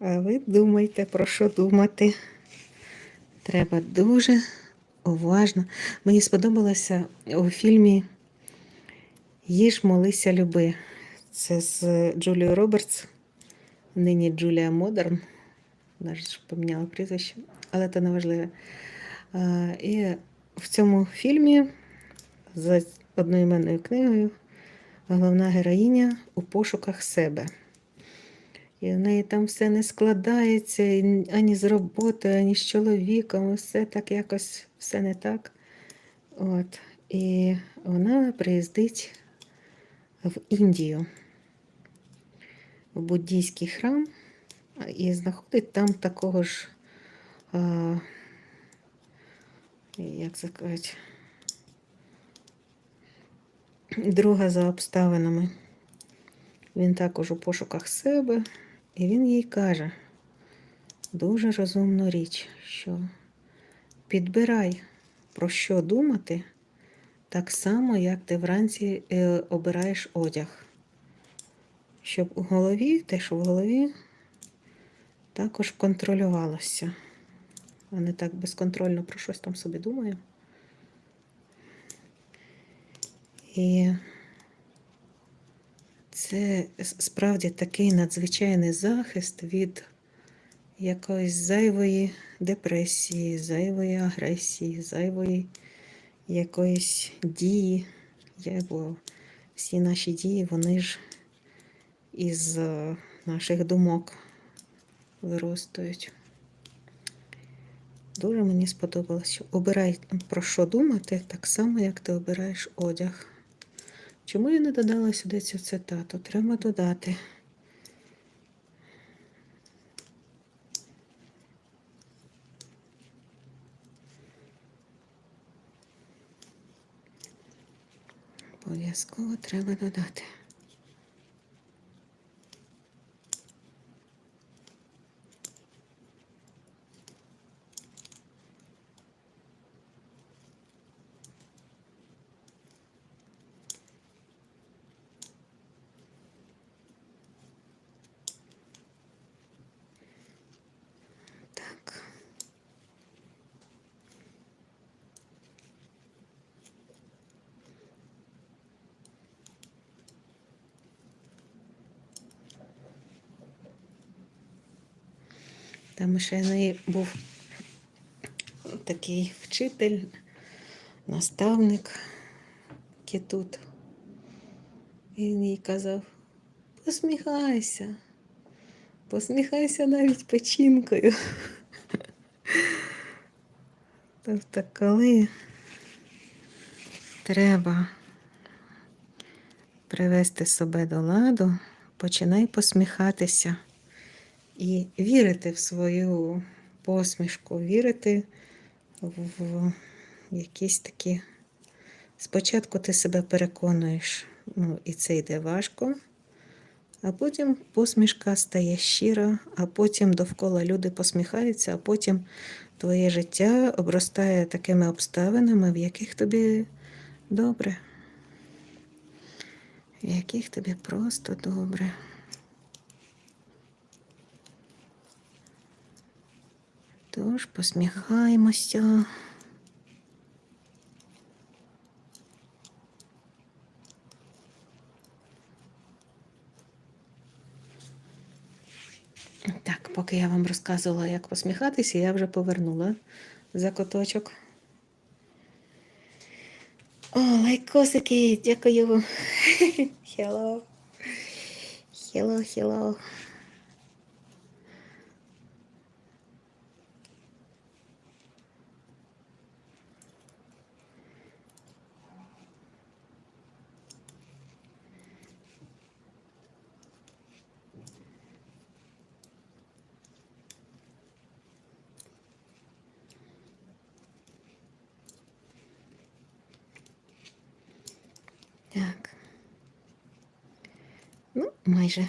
А ви думайте, про що думати. Треба дуже уважно. Мені сподобалося у фільмі Їж, молися, люби. Це з Джулією Робертс, нині Джулія Модерн. Вона ж поміняла прізвище, але це не важливо. А, І в цьому фільмі за одноіменною книгою головна героїня у пошуках себе. І в неї там все не складається ані з роботою, ані з чоловіком. Все так якось все не так. От. І вона приїздить в Індію, в буддійський храм, і знаходить там такого ж, а, як це кажуть, друга за обставинами. Він також у пошуках себе, і він їй каже дуже розумну річ, що підбирай, про що думати, так само, як ти вранці е, обираєш одяг. Щоб у голові, те, що в голові, також контролювалося. А не так безконтрольно про щось там собі думаю. І це справді такий надзвичайний захист від якоїсь зайвої депресії, зайвої агресії, зайвої якоїсь дії. Я, бо всі наші дії, вони ж із е, наших думок виростають. Дуже мені сподобалось, обирай про що думати, так само, як ти обираєш одяг. Чому я не додала сюди цю цитату? Треба додати. Обов'язково треба додати. Там ще неї був такий вчитель, наставник який тут. Він їй казав, посміхайся, посміхайся навіть печінкою. Тобто, коли треба привести себе до ладу, починай посміхатися і вірити в свою посмішку, вірити в якісь такі. Спочатку ти себе переконуєш, ну, і це йде важко, а потім посмішка стає щира, а потім довкола люди посміхаються, а потім твоє життя обростає такими обставинами, в яких тобі добре, в яких тобі просто добре. Тож посміхаємося. Так, поки я вам розказувала, як посміхатися, я вже повернула закоточок. О, лайкосики, дякую. Hello. Hello, hello. Так. Ну, майже.